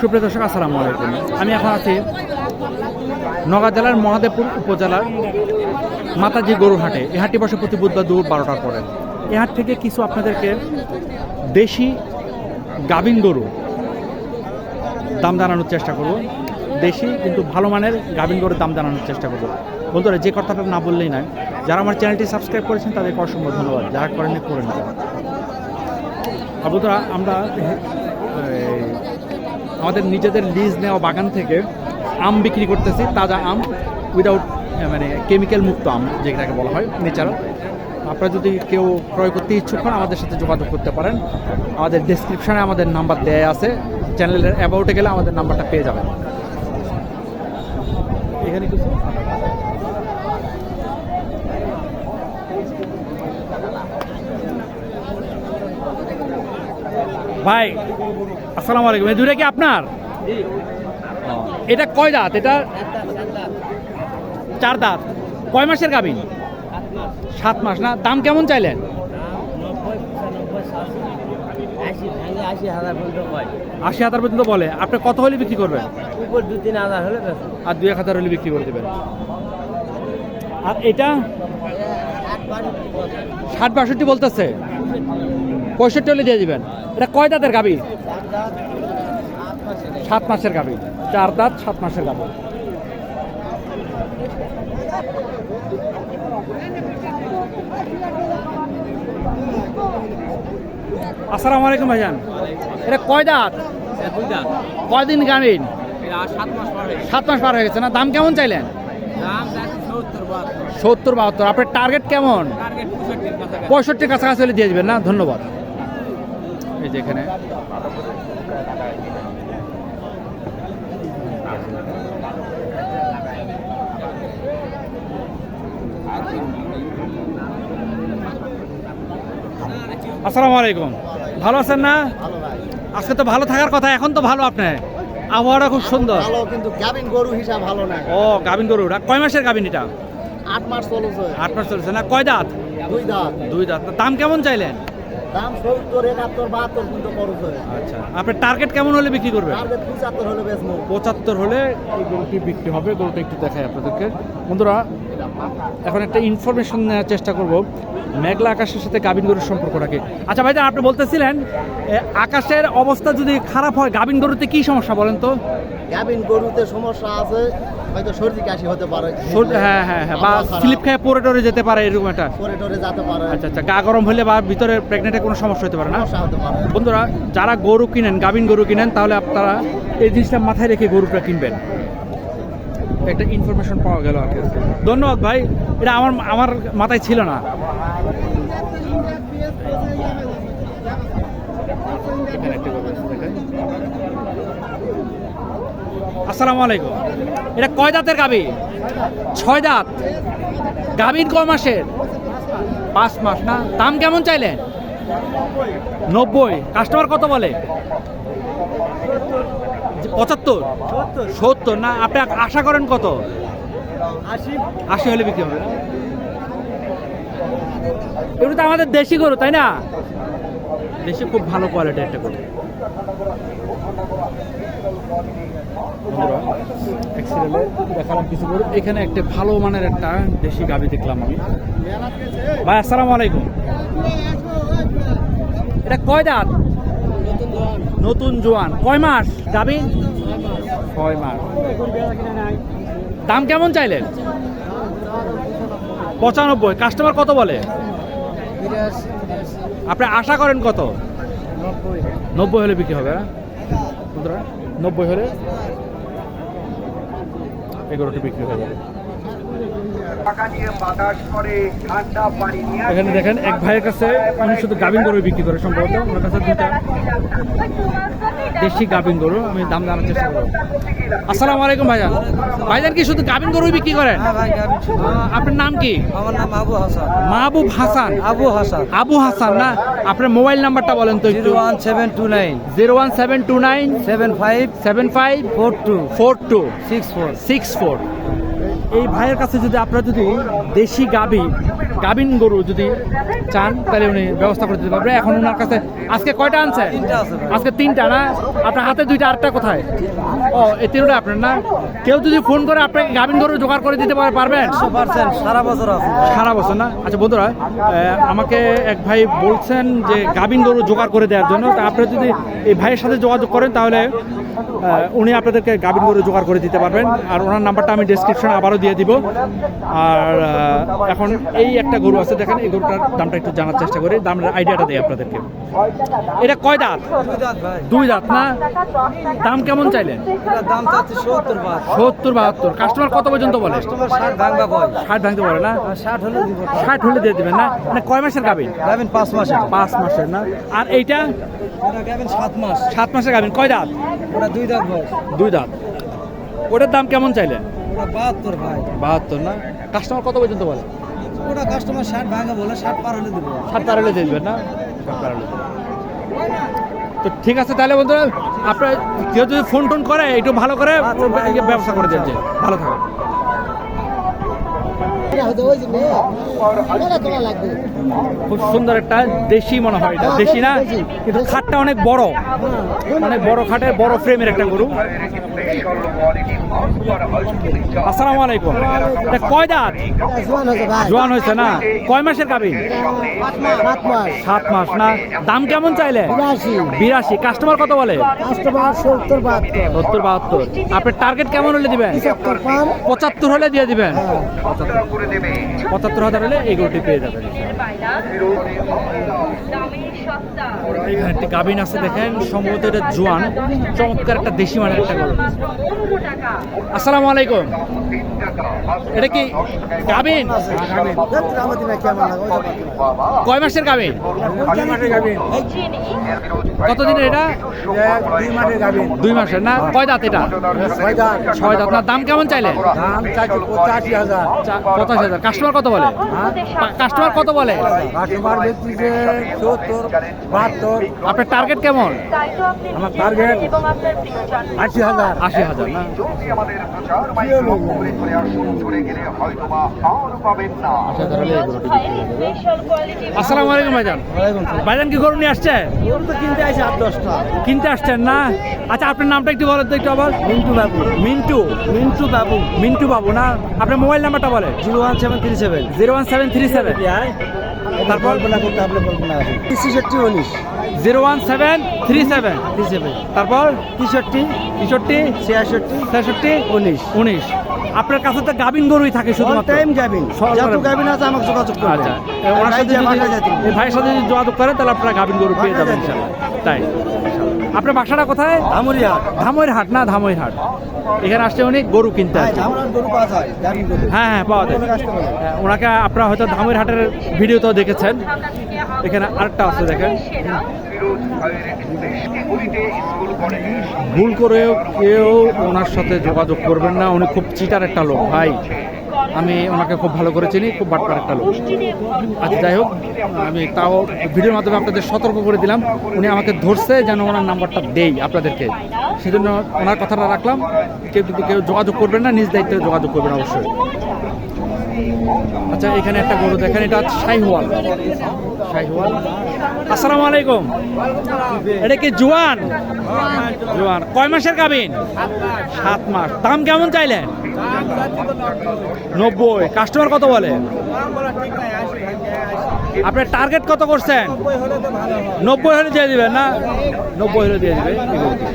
সুপ্রিয় দর্শক, আসসালামু আলাইকুম। আমি এখন আছি নগা জেলার মহাদেবপুর উপজেলার মাতাজি গরুহাটে এই হাটটি বসে প্রতি বুধবার দুপুর বারোটার পরে। এই হাট থেকে কিছু আপনাদেরকে দেশি গাভিন গরু দাম জানানোর চেষ্টা করব। দেশি কিন্তু ভালো মানের গাভিন গরুর দাম জানানোর চেষ্টা করব। বন্ধুরা, যে কথাটা না বললেই নয়, যারা আমার চ্যানেলটি সাবস্ক্রাইব করেছেন তাদেরকে অসংখ্য ধন্যবাদ। যারা করেননি করে নেবেন বন্ধুরা, আমরা আমাদের নিজেদের লিজ নেওয়া বাগান থেকে আম বিক্রি করতেছি, তাজা আম উইদাউট মানে কেমিক্যাল মুক্ত আম, যেটাকে বলা হয় নেচারাল আপনারা যদি কেউ ক্রয় করতে ইচ্ছুক হন, আমাদের সাথে যোগাযোগ করতে পারেন। আমাদের ডেসক্রিপশনে আমাদের নাম্বার দেয়া আছে। চ্যানেলের অ্যাবাউটে গেলে আমাদের নাম্বারটা পেয়ে যাবেন। এখানে কিছু? ভাই, আসসালামু আলাইকুম। এই কি আপনার? এটা কয় দাঁত? এটা চার দাঁত। কয় মাসের গাভিন? সাত মাস না? দাম কেমন চাইলেন? আশি হাজার পর্যন্ত বলে। আপনি কত হলে বিক্রি করবেন? দু তিন হাজার হলে আর দুই এক হাজার হলে বিক্রি করে দেবেন। আর এটা? ষাট বাষট্টি বলতেছে। পঁয়ষট্টি হলে দিয়ে দিবেন। এটা কয় দাঁতের গাবি? সাত মাসের গাবি। চার দাঁত সাত মাসের গাবি। আসসালামু আলাইকুম ভাইজান। এটা কয় দাঁত? কয়দিন গাড়িন সাত মাস পরে হয়ে গেছে। না? দাম কেমন চাইলেন? সত্তর বাহাত্তর। আপনার টার্গেট কেমন? পঁয়ষট্টির কাছাকাছি হলে দিয়ে দেবেন না? ধন্যবাদ। এই যে এখানে। আসসালামু আলাইকুম। ভালো আছেন না? আজকে তো ভালো থাকার কথা এখন তো ভালো আপনি। আবহাওয়াটা খুব সুন্দর। ভালো কিন্তু গাভিন গরু হিসাব ভালো না। ও গাবিন গরু। কয় মাসের গাবিন এটা? আট মাস চলেছে। আট মাস চলছে না কয় দাঁত? দুই দাঁত। দুই দাঁত। দাম কেমন চাইলেন? দাম সত্তর একাত্তর বাহাত্তর কিন্তু খরচ হয়। আচ্ছা আপনার টার্গেট কেমন হলে বিক্রি করবেন? টার্গেট পঁচাত্তর হলে বেশ পঁচাত্তর হলে এই গরুটি বিক্রি হবে গরুটা একটু দেখাই আপনাদেরকে। বন্ধুরা এখন একটা ইনফরমেশন নেওয়ার চেষ্টা করব। মেঘলা আকাশের সাথে গাবিন গরুর সম্পর্কটা কি আচ্ছা ভাইজান আপনি বলতেছিলেন আকাশের অবস্থা যদি খারাপ হয় গাবিন গরুতে কি সমস্যা বলেন তো? গাভিন গরুতে সমস্যা আছে হয়তো সর্দি কাশি হতে পারে। হ্যাঁ হ্যাঁ হ্যাঁ বা স্লিপ খেয়ে পরে টরে যেতে পারে এরকম একটা। পরে টরে যেতে পারে। আচ্ছা আচ্ছা গা গরম হলে বা ভিতরে প্রেগনেন্টের কোনো সমস্যা হতে পারে না? বন্ধুরা যারা গরু কিনেন গাভিন গরু কিনেন তাহলে আপনারা এই জিনিসটা মাথায় রেখে গরুটা কিনবেন। একটা ইনফরমেশন পাওয়া গেল আর কি ধন্যবাদ ভাই, এটা আমার আমার মাথায় ছিল না। আসসালামু আলাইকুম। এটা কয় দাঁতের গাবি ছয় দাঁত। গাভীর কয় মাসের? পাঁচ মাস না। দাম কেমন চাইলেন? নব্বই। কাস্টমার কত বলে? পঁচাত্তর? সত্তর? না, আপনি আশা করেন কত? আশি আশি হলে বিক্রি হবে এগুলো তো আমাদের দেশি গরু, তাই না? দেশি খুব ভালো কোয়ালিটি একটা গরু। দেখালাম কিছু গরু। এখানে একটা ভালো মানের একটা দেশি গাভি দেখলাম আমি। ভাই, আসসালামু আলাইকুম। এটা কয় দাঁত? নতুন জোয়ান। কয় মাস? গাভি ছয় মাস। দাম কেমন চাইলেন? পঁচানব্বই। কাস্টমার কত বলে? আপনি আশা করেন কত? নব্বই হলে বিক্রি হবে হ্যাঁ? নব্বই হলে এগারোটি বিক্রি হয়ে যাবে। এখানে দেখেন এক ভাইয়ের কাছে উনি শুধু গাভিন গরু বিক্রি করে সম্ভবত ওনার কাছে দুটা দেশি গাভিন গরু আমি দাম জানার চেষ্টা করব। আসসালামু আলাইকুম ভাইজান। ভাইজান কি শুধু গাভিন গরু বিক্রি করেন? আহ, আপনার নাম কি? আমার নাম আবু হাসান। মাহবুব হাসান। আবু হাসান। আবু হাসান না? আপনার মোবাইল নাম্বারটা বলেন তো একটু। Zero one seven two nine. Zero one seven two nine seven five seven five four two. Four two. Six four. Six four. এই ভাইয়ের কাছে যদি আপনারা যদি দেশি গাবি গাভিন গরু যদি চান তাহলে উনি ব্যবস্থা করে দিতে পারবে। এখন ওনার কাছে আজকে কয়টা আনছে। আজকে তিনটা না? আপনার হাতে দুইটা আটটা কোথায়? ও এই তিনটা আপনার না? কেউ যদি ফোন করে আপনাকে গাভিন গরু জোগাড় করে দিতে পারবেন? সারা বছর সারা বছর না? আচ্ছা বন্ধুরা আমাকে এক ভাই বলছেন যে গাভিন গরু জোগাড় করে দেওয়ার জন্য। তা আপনারা যদি এই ভাইয়ের সাথে যোগাযোগ করেন তাহলে উনি আপনাদেরকে গাভিন গরু জোগাড় করে দিতে পারবেন। আর ওনার নাম্বারটা আমি ডিসক্রিপশনে আবারও দিয়ে দিব। আর এখন এই একটা গরু আছে দেখেন এই গরুটার দামটা একটু জানার চেষ্টা করি দামের আইডিয়াটা দেয় আপনাদেরকে। এটা কয় দাঁত? দুই দাঁত না? দাম কেমন চাইলেন? দাম চাচ্ছে সত্তর সত্তর বাহাত্তর। কাস্টমার কত পর্যন্ত বলে? ষাট ভাঙতে পারে না? ষাট হলে দিব। ষাট হলে দিয়ে দেবেন না? মানে কয় মাসের গাভিন? গাবেন পাঁচ মাসে পাঁচ মাসের না? আর এইটা? গাবেন সাত মাস। সাত মাসের গাভিন। কয় দাঁত? ওটা দুই দাঁত দুই দাঁত। ওটার দাম কেমন চাইলেন? বাহাত্তর ভাই। বাহাত্তর না? কাস্টমার কত পর্যন্ত বলে? ওটা কাস্টমার ষাট ভাঙা বলে ষাট পার হলে দেবো। ষাট পার হলে দেবেন না শার্ট পার হলে তো ঠিক আছে তাহলে বন্ধুরা আপনার কেউ যদি ফোন টোন করে একটু ভালো করে ব্যবসা ভাই। ব্যবস্থা করে দিয়েছে ভালো থাকো খুব সুন্দর একটা দেশি মনে হয় এটা। দেশি না? কিন্তু খাটটা অনেক বড়। অনেক বড় খাটের বড় ফ্রেমের একটা গরু। আসসালামু আলাইকুম। কয় দাঁত? জোয়ান হয়েছে না? কয় মাসের গাবিন সাত মাস না? দাম কেমন চাইলে? বিরাশি। কাস্টমার কত বলে? সত্তর, বাহাত্তর। আপনার টার্গেট কেমন হলে দিবেন? পঁচাত্তর হলে দিয়ে দিবেন। পঁচাত্তর হাজার হলে এই গরুটি পেয়ে যাবেন। একটি গাবিন আছে দেখেন। সম্ভবত এটা জোয়ান। চমৎকার একটা দেশি মানের একটা গরু। আসসালামু আলাইকুম। এটা কি গাবিন কয় মাসের গাবিন কতদিনের এটা? দুই মাসের না? কয় দাঁত এটা? ছয় দাঁত। না দাম কেমন চাইলে? পঁচাশি হাজার। কাস্টমার কত বলে? কাস্টমার কত বলে? কাস্টমার বাহাত্তর আপনার টার্গেট কেমন? আমার টার্গেট আশি হাজার। আশি হাজার। আসসালামু আলাইকুম ভাইজান। ভাইজান কি গরু নিয়ে আসছে? কিনতে আছে আট দশটা কিনতে আসছেন না? আচ্ছা আপনার নামটা একটু বলেন তো একটু আবার। মিন্টু বাবু। মিন্টু? মিন্টু বাবু। মিন্টু বাবু না? আপনার মোবাইল নাম্বারটা বলে zero one seven three seven. Zero one seven three seven. তারপর? করতে আপনি তেষট্টি উনিশ zero one seven three seven. Three seven তারপর তেষট্টি তেষট্টি ছিয়াষট্টি ছেষট্টি উনিশ। উনিশ। আপনার কাছে তো গাবিন গরুই থাকে শুধুমাত্র। টাইম গাবিন যত করে- গাবিন আছে আমাকে যোগাযোগ করবেন। আচ্ছা। ওনার সাথে যদি ভাইয়ের সাথে যদি যোগাযোগ করেন তাহলে আপনারা গাবিন গরু পেয়ে যাবেন তাই। আপনার বাসাটা কোথায়? ধামইর হাট না ধামইর হাট এখানে আসছে উনি গরু কিনতে গরু হ্যাঁ হ্যাঁ পাওয়া যায়। হ্যাঁ, ওনাকে আপনারা হয়তো ধামের হাটের ভিডিওতেও দেখেছেন। এখানে আরেকটা আছে দেখেন। ভুল করেও কেউ ওনার সাথে যোগাযোগ করবেন না। উনি খুব চিটার একটা লোক ভাই। আমি ওনাকে খুব ভালো করে চিনি খুব বাটপার একটা লোক। আচ্ছা যাই হোক আমি তাও ভিডিওর মাধ্যমে আপনাদের সতর্ক করে দিলাম। উনি আমাকে ধরছে যেন ওনার নাম্বারটা দেই আপনাদেরকে। সেজন্য ওনার কথাটা রাখলাম। কেউ কিন্তু কেউ যোগাযোগ করবেন না নিজ দায়িত্বে যোগাযোগ করবেন অবশ্যই। আচ্ছা এখানে একটা গরু দেখেন এটা শাহিওয়াল আসসালামু আলাইকুম। এটা কি জোয়ান? জোয়ান। কয় মাসের গাবিন সাত মাস। দাম কেমন চাইলেন নব্বই। কাস্টমার কত বলে? আপনার টার্গেট কত করছেন? নব্বই হলে দিয়ে দিবেন না? নব্বই হলে দিয়ে দিবে এই গরুটি।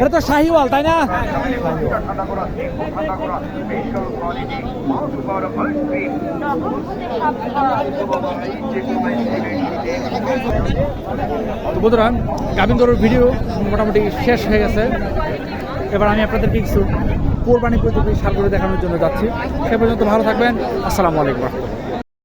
এটা তো শাহিওয়াল, তাই না? তো বন্ধুরা, গাভিন গরুর ভিডিও মোটামুটি শেষ হয়ে গেছে। এবার আমি আপনাদেরকে কিছু কোরবানি সার করে দেখানোর জন্য যাচ্ছি। সে পর্যন্ত ভালো থাকবেন। আসসালামু আলাইকুম।